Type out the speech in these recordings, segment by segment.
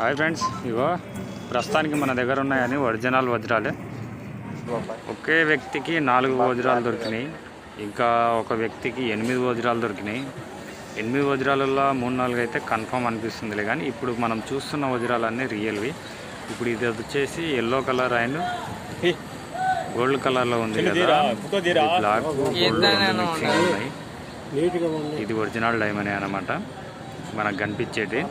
Hi friends ఇగో ప్రస్తుతానికి మన దగ్గర ఉన్నాయని ఒరిజినల్ వజ్రాలే. ఒకే వ్యక్తికి నాలుగు వజ్రాలు దొరికినాయి. ఇంకా ఒక వ్యక్తికి ఎనిమిది వజ్రాలు దొరికినాయి. ఎనిమిది వజ్రాలలో మూడు నాలుగు అయితే కన్ఫర్మ్ అనిపిస్తుందిలే కానీ ఇప్పుడు మనం చూస్తున్న వజ్రాలన్నీ రియల్వి. ఇప్పుడు ఇది వచ్చేసి ఎల్లో కలర్ అండ్ గోల్డ్ కలర్లో ఉంది కదా. బ్లాక్ ఇది ఒరిజినల్ డైమండ్ అనమాట మనకు కనిపించేది.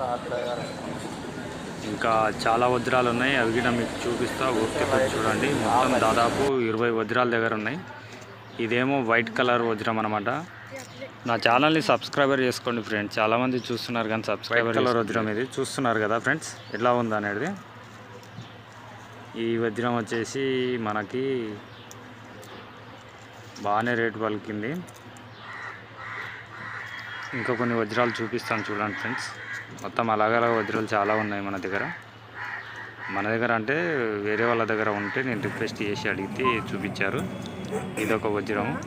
ఇంకా చాలా వజ్రాలు ఉన్నాయి అవి కూడా మీకు చూపిస్తా. ఓపికతో చూడండి. మొత్తం దాదాపు ఇరవై వజ్రాల దగ్గర ఉన్నాయి. ఇదేమో వైట్ కలర్ వజ్రం అనమాట నా ఛానల్ని సబ్స్క్రైబర్ చేసుకోండి ఫ్రెండ్స్. చాలామంది చూస్తున్నారు కానీ సబ్స్క్రైబర్ కలర్ వజ్రం ఇది. చూస్తున్నారు కదా ఫ్రెండ్స్? ఎలా ఉంది అనేది? ఈ వజ్రం వచ్చేసి మనకి బాగానే రేటు పలికింది. ఇంకా కొన్ని వజ్రాలు చూపిస్తాను చూడండి ఫ్రెండ్స్. మొత్తం అలాగలాగ వజ్రాలు చాలా ఉన్నాయి మన దగ్గర. మన దగ్గర అంటే వేరే వాళ్ళ దగ్గర ఉంటే నేను రిక్వెస్ట్ చేసి అడిగితే చూపించారు. ఇదొక వజ్రము.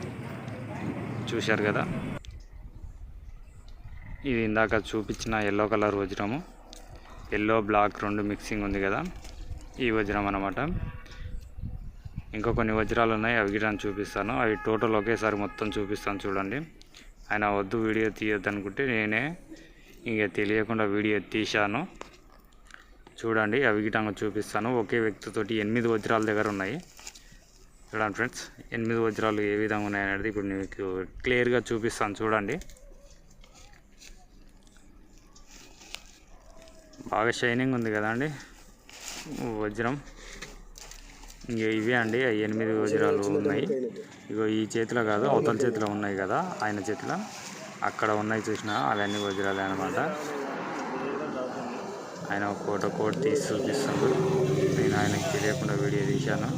చూశారు కదా? ఇది ఇందాక చూపించిన ఎల్లో కలర్ వజ్రము. ఎల్లో బ్లాక్ రెండు మిక్సింగ్ ఉంది కదా? ఈ వజ్రం అనమాట ఇంకా కొన్ని వజ్రాలు ఉన్నాయి అవి కూడా చూపిస్తాను. అవి టోటల్ ఒకేసారి మొత్తం చూపిస్తాను చూడండి. ఆయన వద్దు వీడియో తీయొద్దు అనుకుంటే నేనే ఇక తెలియకుండా వీడియో తీశాను. చూడండి అవి గిటంగా చూపిస్తాను. ఒకే వ్యక్తితోటి ఎనిమిది వజ్రాల దగ్గర ఉన్నాయి. చూడండి ఫ్రెండ్స్ ఎనిమిది వజ్రాలు ఏ విధంగా ఉన్నాయి అనేది ఇప్పుడు మీకు క్లియర్గా చూపిస్తాను. చూడండి. బాగా షైనింగ్ ఉంది కదండి వజ్రం. ఇంకా ఇవే అండి ఎనిమిది వజ్రాలు ఉన్నాయి. ఇగో ఈ చేతిలో కాదు అవతల చేతిలో ఉన్నాయి కదా ఆయన చేతిలో. అక్కడ ఉన్నాయి చూసిన అవన్నీ వజ్రాలే అనమాట ఆయన ఫోటో కోట్ తీసి చూపిస్తాడు. నేను ఆయనకి తెలియకుండా వీడియో తీశాను.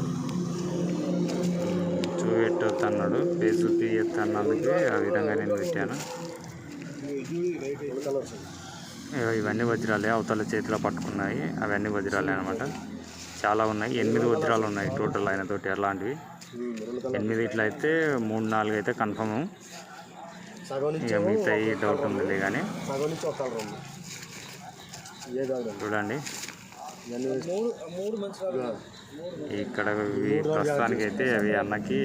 చూపెట్టొద్దు ఫేస్ చూపియొద్దు ఆ విధంగా నేను పెట్టాను. ఇవన్నీ వజ్రాలే అవతల చేతిలో పట్టుకున్నాయి అవన్నీ వజ్రాలే అనమాట చాలా ఉన్నాయి ఎనిమిది వజ్రాలు ఉన్నాయి టోటల్ ఆయనతోటి అలాంటివి ఎనిమిది ఇట్లా అయితే మూడు నాలుగు అయితే కన్ఫర్మ్. మిగతా డౌట్ ఉందిలే కానీ. సగం నుంచి ఒక కలర్ ఉంది. ఏ కాదు చూడండి. ఇక్కడ ప్రస్తుతానికి అయితే అవి అన్నకి